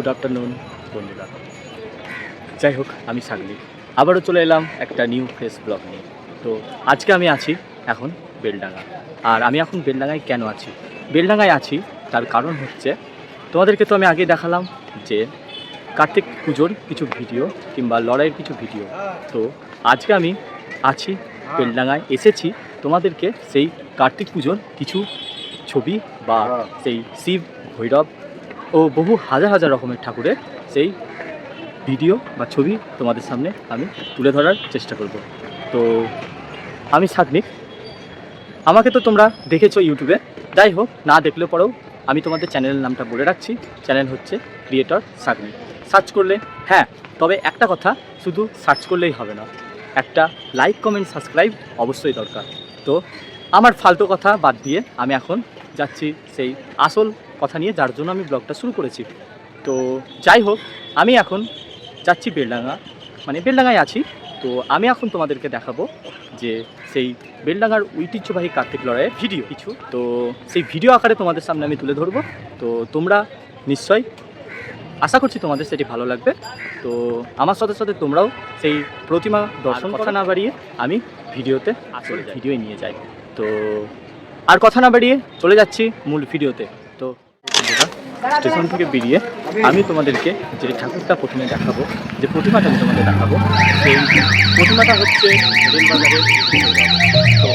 Good afternoon বন্ধুরা যাই হোক আমি সাগলি। আবারও চলে এলাম একটা নিউ ফ্রেশ ব্লগ নিয়ে। তো আজকে আমি আছি এখন বেলডাঙ্গা। আর আমি এখন বেলডাঙ্গায় কেন আছি? বেলডাঙ্গায় আছি তার কারণ হচ্ছে তোমাদেরকে তো আমি আগে দেখালাম যে কার্তিক পুজোর কিছু ভিডিও কিংবা লড়াইয়ের কিছু ভিডিও। তো আজকে আমি আছি বেলডাঙ্গায় এসেছি তোমাদেরকে সেই কার্তিক পুজোর কিছু ছবি বা সেই শিব ভৈরব ও বহু হাজার হাজার রকমের ঠাকুরের সেই ভিডিও বা ছবি তোমাদের সামনে আমি তুলে ধরার চেষ্টা করব। তো আমি সাগনিক। আমাকে তো তোমরা দেখেছ ইউটিউবে। যাই হোক, না দেখলে পরেও আমি তোমাদের চ্যানেলের নামটা বলে রাখছি। চ্যানেল হচ্ছে ক্রিয়েটর সাগনিক। সার্চ করলে হ্যাঁ তবে একটা কথা, শুধু সার্চ করলেই হবে না। একটা লাইক, কমেন্ট, সাবস্ক্রাইব অবশ্যই দরকার। তো আমার ফালতু কথা বাদ দিয়ে আমি এখন যাচ্ছি সেই আসল কথা নিয়ে যার জন্য আমি ব্লগটা শুরু করেছি। তো যাই হোক আমি এখন যাচ্ছি বেলডাঙ্গা। মানে বেলডাঙ্গায় আছি। তো আমি এখন তোমাদেরকে দেখাবো যে সেই বেলডাঙ্গার ঐতিহ্যবাহী কার্তিক লড়াইয়ের ভিডিও। কিছু। তো সেই ভিডিও আকারে তোমাদের সামনে আমি তুলে ধরবো। তো তোমরা নিশ্চয়ই আশা করছি তোমাদের সেটি ভালো লাগবে। তো আমার সাথে সাথে তোমরাও সেই প্রতিমা দর্শন কথা না বাড়িয়ে আমি ভিডিওতে আসলে ভিডিও নিয়ে যাই। তো আর কথা না বাড়িয়ে চলে যাচ্ছি মূল ভিডিওতে। তো বন্ধুরা, স্টেশন থেকে বেরিয়ে আমি তোমাদেরকে যে ঠাকুরটা প্রথমে দেখাবো যে প্রতিমাটা আমি তোমাদের দেখাবো সেই প্রতিমাটা হচ্ছে রেলবাজারের তো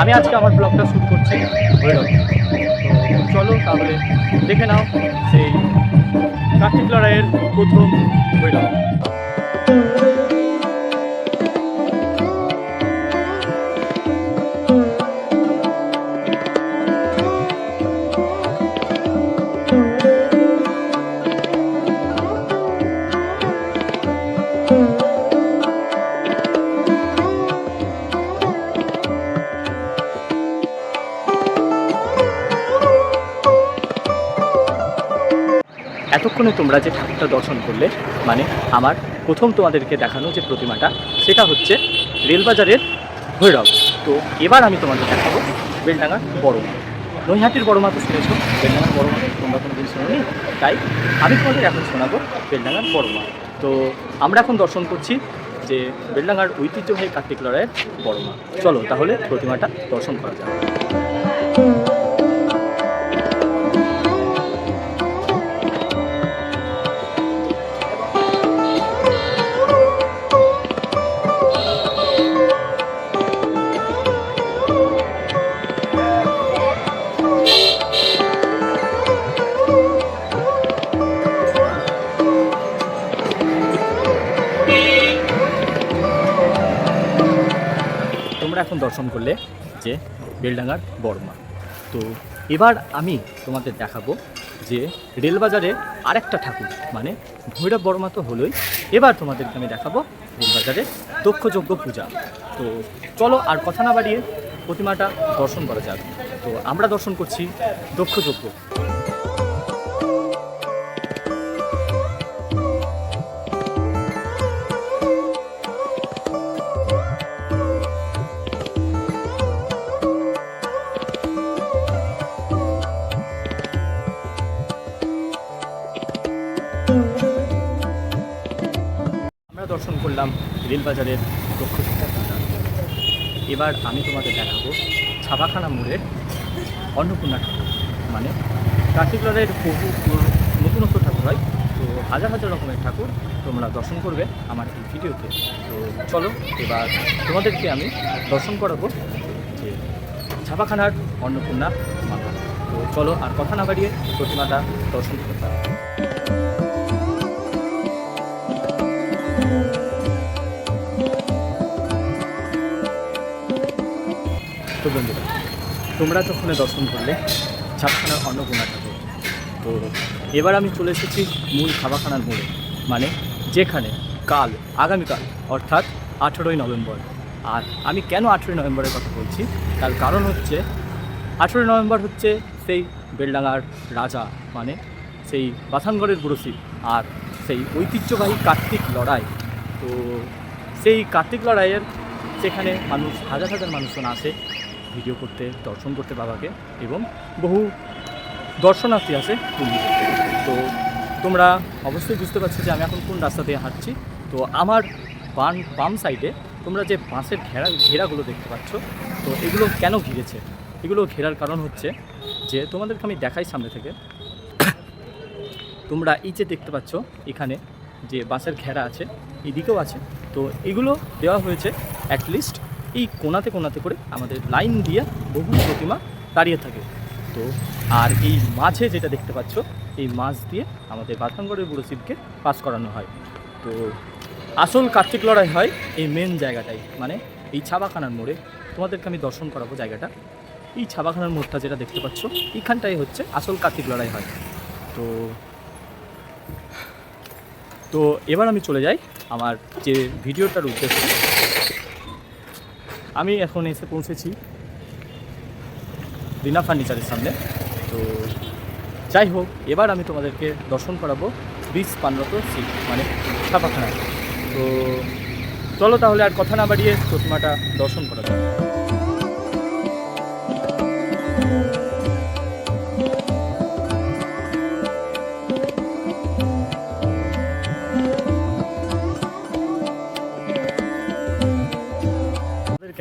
আমি আজকে আমার ব্লগটা শুরু করছি ভৈরব তো চলো তাহলে দেখে নাও সেই কার্তিক লড়াইয়ের প্রথম ভৈরব এতক্ষণে তোমরা যে ঠাকুরটা দর্শন করলে মানে আমার প্রথম তোমাদেরকে দেখানো যে প্রতিমাটা, সেটা হচ্ছে রেলবাজারের ভৈরব। তো এবার আমি তোমাদের দেখাবো বেলডাঙ্গার বড় মা নৈহাটির বড় মা তো শুনেছো বেলডাঙ্গার বড় মা তোমরা কোনো দিন শোনি তাই আমি তোমাদের এখন শোনাবো বেলডাঙ্গার বড় মা তো আমরা এখন দর্শন করছি যে বেলডাঙ্গার ঐতিহ্যবাহী কার্তিক লড়াইয়ের বড় মা চলো তাহলে প্রতিমাটা দর্শন করা যাক। দর্শন করলে যে বেলডাঙ্গার বর্মা। তো এবার আমি তোমাদের দেখাবো যে রেলবাজারে আরেকটা ঠাকুর মানে ভৈরব বর্মা তো হলোই। এবার তোমাদেরকে আমি দেখাবো রেলবাজারের দক্ষযজ্ঞ পূজা। তো চলো আর কথা না বাড়িয়ে প্রতিমাটা দর্শন করা যাক। তো আমরা দর্শন করছি দক্ষযজ্ঞ। দর্শন করলাম রেলবাজারের পূজা এবার আমি তোমাদের দেখাবো ছাপাখানা মোড়ের অন্নপূর্ণা ঠাকুর। মানে লড়াইয়ের বহু নতুনত্ব ঠাকুর হয়। তো হাজার হাজার রকমের ঠাকুর তোমরা দর্শন করবে আমার এই ভিডিওতে। তো চলো এবার তোমাদেরকে আমি দর্শন করাবো যে ছাপাখানার অন্নপূর্ণা মাতা। তো চলো আর কথা না বাড়িয়ে প্রতিমাটা দর্শন করতে তো বন্ধুরা তোমরা তো ফোনে দর্শন করলে, ছাপাখানার অন্নপূর্ণা ঠাকুর তো এবার আমি চলে এসেছি মূল ছাপাখানার মোড়ে মানে যেখানে কাল, আগামীকাল, অর্থাৎ আঠেরোই নভেম্বর। আর আমি কেন আঠেরোই নভেম্বরের কথা বলছি? তার কারণ হচ্ছে, আঠেরোই নভেম্বর হচ্ছে সেই বেলডাঙ্গার রাজা মানে সেই বাথানগড়ের বুড়োশিব আর সেই ঐতিহ্যবাহী কার্তিক লড়াই। তো সেই কার্তিক লড়াইয়ের সেখানে মানুষ, হাজার হাজার মানুষজন আসে। ভিডিও করতে, দর্শন করতে বাবাকে এবং বহু দর্শনার্থী আসে পুরী তো তোমরা অবশ্যই বুঝতে পারছ যে আমি এখন কোন রাস্তা দিয়ে হাঁটছি। তো আমার বাম বাম সাইডে তোমরা যে বাঁশের ঘেরা, ঘেরাগুলো দেখতে পাচ্ছ, তো এগুলো কেন ঘিরেছে? এগুলো ঘেরার কারণ হচ্ছে যে তোমাদেরকে আমি দেখাই সামনে থেকে। তোমরা এই যে দেখতে পাচ্ছ এখানে যে বাঁশের ঘেরা আছে, এদিকেও আছে। তো এগুলো দেওয়া হয়েছে অ্যাটলিস্ট এই কোনাতে কোনাতে করে আমাদের লাইন দিয়ে বহু প্রতিমা দাঁড়িয়ে থাকে। তো আর এই মাঝে যেটা দেখতে পাচ্ছ, এই মাছ দিয়ে আমাদের বাথানগড়ের বুড়ো শিবকে পাস করানো হয়। তো আসল কার্তিক লড়াই হয় এই মেন জায়গাটাই মানে এই ছাবাখানার মোড়ে। তোমাদেরকে আমি দর্শন করাবো জায়গাটা। এই ছাবাখানার মোড়টা যেটা দেখতে পাচ্ছ, এইখানটাই হচ্ছে আসল কার্তিক লড়াই হয়। তো তো এবার আমি চলে যাই আমার যে ভিডিওটার উদ্দেশ্যে। আমি এখন এসে পৌঁছেছি রিনা ফার্নিচারের সামনে। তো যাই হোক, এবার আমি তোমাদেরকে দর্শন করাবো বিশ পান্নত সিট মানে ছাপাখানা। তো চলো তাহলে আর কথা না বাড়িয়ে প্রতিমাটা দর্শন করা যাক।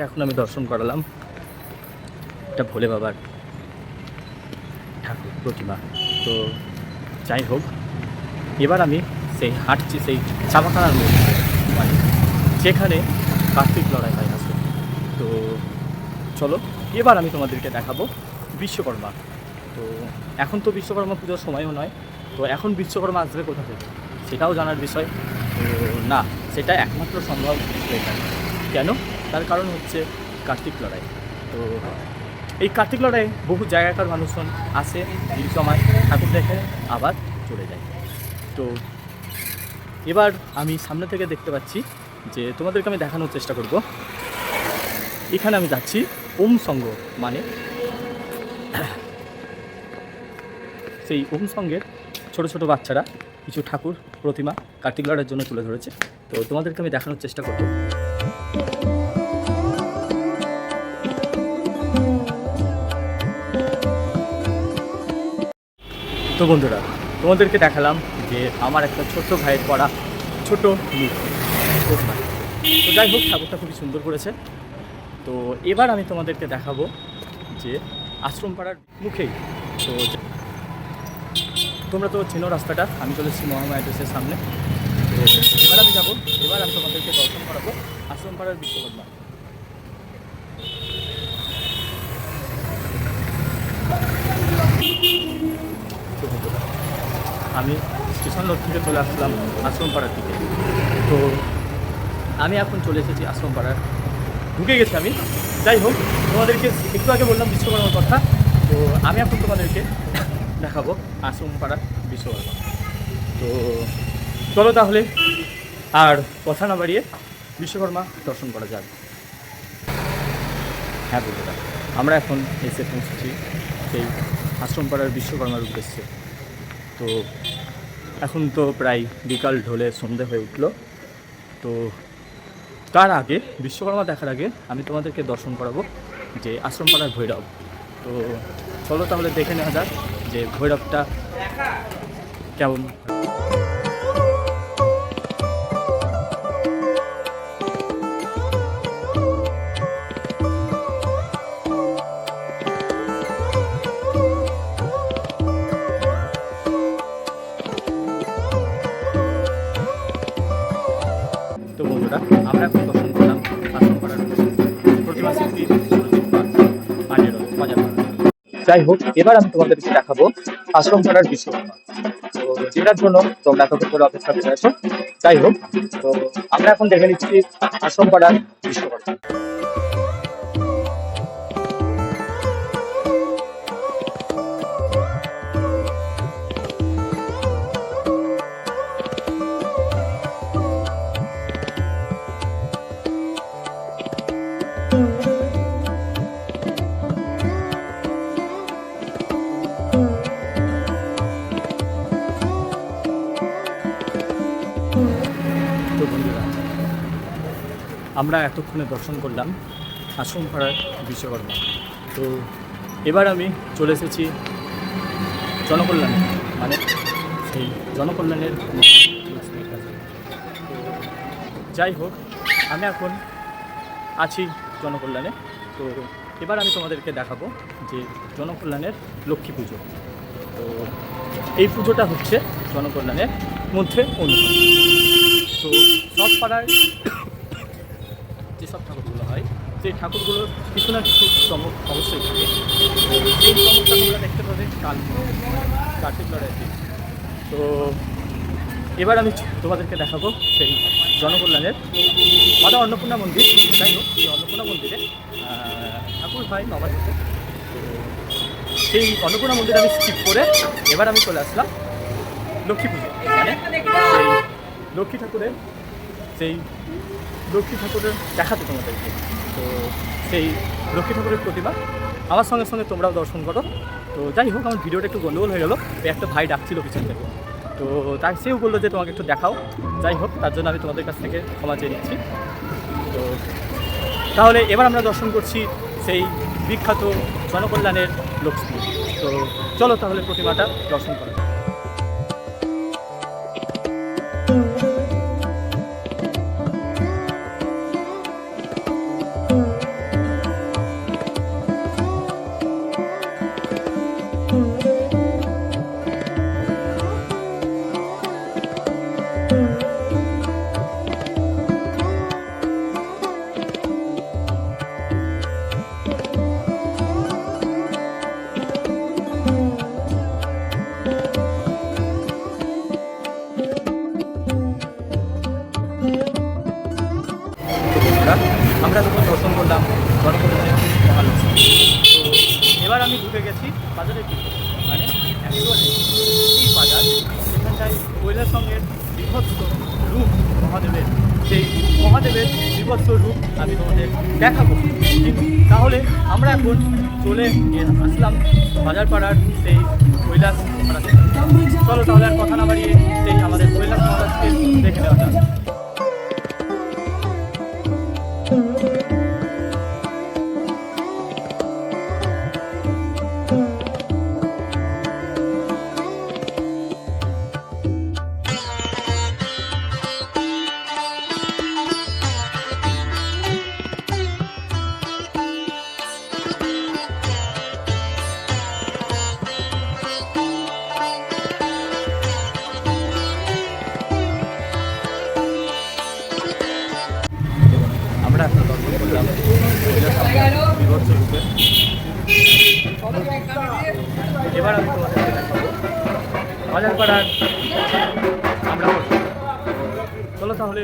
এখন আমি দর্শন করালাম। একটা ভোলে বাবার ঠাকুর প্রতিমা। তো যাই হোক, এবার আমি সেই হাঁটছি, সেই চাপাখানার মধ্যে। মানে যেখানে কার্তিক লড়াই হয় আসলে তো চলো, এবার আমি তোমাদেরকে দেখাবো বিশ্বকর্মা। তো এখন তো বিশ্বকর্মা পুজোর সময়ও নয়। তো এখন বিশ্বকর্মা আসবে কোথা থেকে? সেটাও জানার বিষয়। না, সেটা একমাত্র সম্ভব এখানে কেন? তার কারণ হচ্ছে কার্তিক লড়াই। তো এই কার্তিক লড়াইয়ে বহু জায়গাকার মানুষজন আসে এই সময় ঠাকুর দেখে, আবার চলে যায়। তো এবার আমি সামনে থেকে দেখতে পাচ্ছি যে তোমাদেরকে আমি দেখানোর চেষ্টা করব। এখানে আমি যাচ্ছি ওম সঙ্গ মানে সেই ওম সঙ্গের ছোট ছোট বাচ্চারা, কিছু ঠাকুর প্রতিমা কার্তিক লড়াইয়ের জন্য তুলে ধরেছে। তো তোমাদেরকে আমি দেখানোর চেষ্টা করব। তো বন্ধুরা, তোমাদেরকে দেখালাম যে আমার একটা ছোট্ট ভাইয়ের পড়া ছোট তো যাই হোক, ঠাকুরটা খুবই সুন্দর করেছে। তো এবার আমি তোমাদেরকে দেখাবো যে আশ্রম পাড়ার মুখেই তো তোমরা তো চেনো রাস্তাটা, আমি চলেছি এসেছি মহামায়া ড্রেসের সামনে। তো এবার আমি যাব, এবার আমি তোমাদেরকে দর্শন করাবো আশ্রম পাড়ার বিশ্বকর্মা। তো বন্ধুরা, আমি স্টেশন রোড থেকে চলে আসলাম আশ্রমপাড়ার দিকে। তো আমি এখন চলে এসেছি আশ্রমপাড়ার ঢুকে গেছি আমি। যাই হোক তোমাদেরকে একটু আগে বললাম বিশ্বকর্মার কথা। তো আমি এখন তোমাদেরকে দেখাবো আশ্রমপাড়ার বিশ্বকর্মা। তো চলো তাহলে আর কথা না বাড়িয়ে বিশ্বকর্মা দর্শন করা যাক। হ্যাঁ বন্ধুরা আমরা এখন এসে পৌঁছেছি সেই আশ্রমপাড়ার বিশ্বকর্মার উদ্দেশ্যে। তো এখন তো প্রায় বিকাল ঢলে সন্ধে হয়ে উঠল। তো তার আগে, বিশ্বকর্মা দেখার আগে আমি তোমাদেরকে দর্শন করাবো যে আশ্রমপাড়ার ভৈরব। তো চলো তাহলে দেখে নেওয়া যাক যে ভৈরবটা কেমন। যাই হোক, এবার আমি তোমাদেরকে দেখাবো আশ্রম ছাড়ার বিষয়। তো যেটার জন্য তোমরা এতক্ষণ করে অপেক্ষা করে আছো। যাই হোক, তো আমরা এখন দেখে নিচ্ছি আশ্রম পাড়ার বিশ্বকর্মা আমরা এতক্ষণে দর্শন করলাম আশ্রম পাড়ার বিশ্বকর্মা। তো এবার আমি চলে এসেছি জনকল্যাণে মানে সেই জনকল্যাণের যাই হোক, আমি এখন আছি জনকল্যাণে। তো এবার আমি তোমাদেরকে দেখাবো যে জনকল্যাণের লক্ষ্মী পুজো। তো এই পুজোটা হচ্ছে জনকল্যাণের মধ্যে অন্যতম। তো সব পাড়ায় সেই ঠাকুরগুলোর কিছু না কিছু চমক অবশ্যই থাকে। এই চমকটা তোমরা দেখতে পাবে কাল কার্তিক লড়াই তো এবার আমি তোমাদেরকে দেখাবো সেই জনকল্যাণের মাতা অন্নপূর্ণা মন্দির। যাই হোক সেই অন্নপূর্ণা মন্দিরে ঠাকুর হয় নবাজ সেই অন্নপূর্ণা মন্দির আমি স্কিপ করে এবার আমি চলে আসলাম লক্ষ্মী পুজো। মানে লক্ষ্মী ঠাকুরের, সেই লক্ষ্মী ঠাকুরের দেখাতে তোমাদেরকে। তো সেই লক্ষ্মী ঠাকুরের প্রতিমা। আমার সঙ্গে সঙ্গে তোমরাও দর্শন করো। তো যাই হোক, আমার ভিডিওটা একটু গন্ডগোল হয়ে গেলো। একটা ভাই ডাকছিল পিছন থেকে। তো তাই সেও বলল যে তোমাকে একটু দেখাও। যাই হোক, তার জন্য আমি তোমাদের কাছ থেকে ক্ষমা চেয়ে নিচ্ছি। তো তাহলে এবার আমরা দর্শন করছি সেই বিখ্যাত জনকল্যাণের লক্ষ্মী। তো চলো তাহলে প্রতিমাটা দর্শন করা কিন্তু তাহলে আমরা এখন চলে আসলাম বাজার পাড়ার সেই কৈলাস চলো তাহলে আর কথা না বাড়িয়ে সেই আমাদের কৈলাস মহারাজকে দেখে নেওয়া যাক। এবার আমি তোমাদেরকে দেখাবো বাজার পাড়ার আমরা চলো তাহলে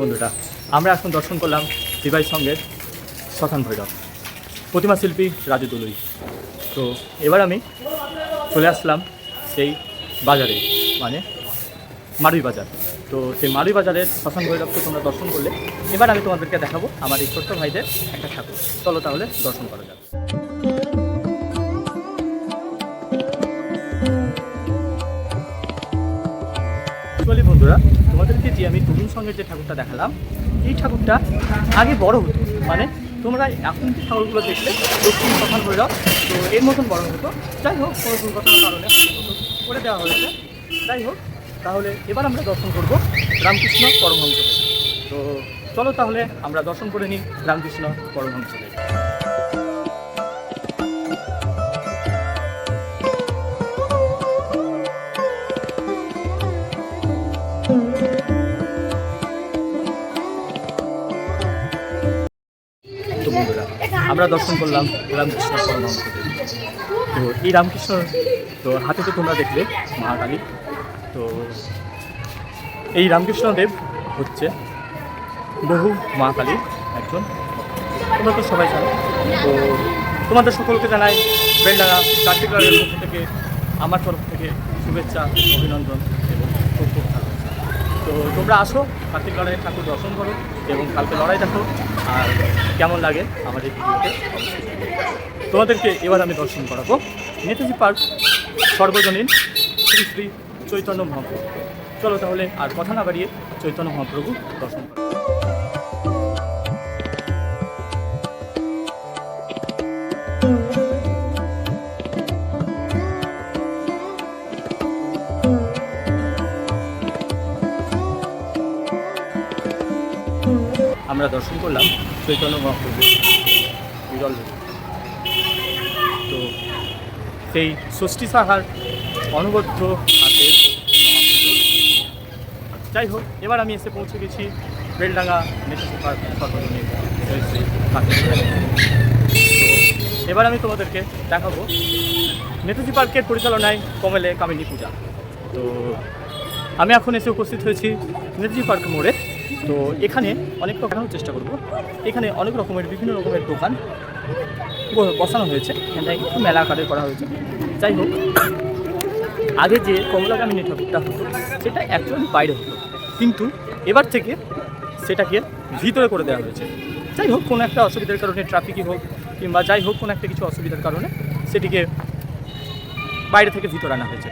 বন্ধুরা, আমরা এখন দর্শন করলাম দিবাই সঙ্গে শ্মশান ভৈরব, প্রতিমা শিল্পী রাজু দুলুই। তো এবার আমি চলে আসলাম সেই বাজারে মানে মারুই বাজার। তো সেই মারুই বাজারের শ্মশান ভৈরবকে তোমরা দর্শন করলে, এবার আমি তোমাদেরকে দেখাবো আমার এই ছোট্ট ভাইদের একটা ঠাকুর। চলো তাহলে দর্শন করা অ্যাকচুয়ালি বন্ধুরা তোমাদেরকে যে আমি তরুণ সঙ্গের যে ঠাকুরটা দেখালাম, এই ঠাকুরটা আগে বড় হতো। মানে তোমরা এখন যে ঠাকুরগুলো দেখলে, দক্ষিণ সকাল হয়ে যাও তো এর মতন বড় হতো। যাই হোক, কোনো দুর্ঘটনার কারণে করে দেওয়া হয়েছে। যাই হোক, তাহলে এবার আমরা দর্শন করব রামকৃষ্ণ পরমহংসদেব। তো চলো তাহলে আমরা দর্শন করে নিই রামকৃষ্ণ পরমহংসদেব। বন্ধুরা আমরা দর্শন করলাম রামকৃষ্ণ তো এই রামকৃষ্ণ তো হাতে তো তোমরা দেখলে, মহাকালী। তো এই রামকৃষ্ণদেব হচ্ছে বহু মহাকালীর একজন। তোমরা তো সবাই জানো। তো তোমাদের সকলকে জানাই বেলডাঙ্গা, কার্তিক থেকে, আমার তরফ থেকে শুভেচ্ছা, অভিনন্দন। তো তোমরা আসো, কার্তিক লড়াইয়ের ঠাকুর দর্শন করো এবং কালকে লড়াই দেখো। আর কেমন লাগে আমাদের ভিডিওতে তোমাদেরকে এবার আমি দর্শন করাবো। নেতাজি পার্ক, সর্বজনীন, শ্রী শ্রী চৈতন্য মহাপ্রভু। চলো তাহলে আর কথা না বাড়িয়ে চৈতন্য মহাপ্রভু দর্শন করো। আমরা দর্শন করলাম, চৈতন্য মহাপ্রভু বিরল তো সেই ষষ্ঠী সাহার অনবদ্য হাতের যাই হোক, এবার আমি এসে পৌঁছে গেছি বেলডাঙ্গা নেতাজি পার্ক সর্বজনীন এবার আমি তোমাদেরকে দেখাবো নেতাজি পার্কের পরিচালনায় কমলে কামিনী পূজা। তো আমি এখন এসে উপস্থিত হয়েছি নেতাজি পার্ক মোড়ে। তো এখানে অনেক দেখানোর চেষ্টা করব। এখানে অনেক রকমের, বিভিন্ন রকমের দোকান বসানো হয়েছে। এখানটায় একটু মেলা আকারে করা হয়েছে। যাই হোক, আগে যে কমলাগামিনী ঠাকুরটা হতো, সেটা অ্যাকচুয়ালি বাইরে হতো। কিন্তু এবার থেকে সেটাকে ভিতরে করে দেওয়া হয়েছে। যাই হোক, কোনো একটা অসুবিধার কারণে ট্রাফিকই হোক কিংবা যাই হোক কোনো একটা কিছু অসুবিধার কারণে সেটিকে বাইরে থেকে ভিতরে আনা হয়েছে।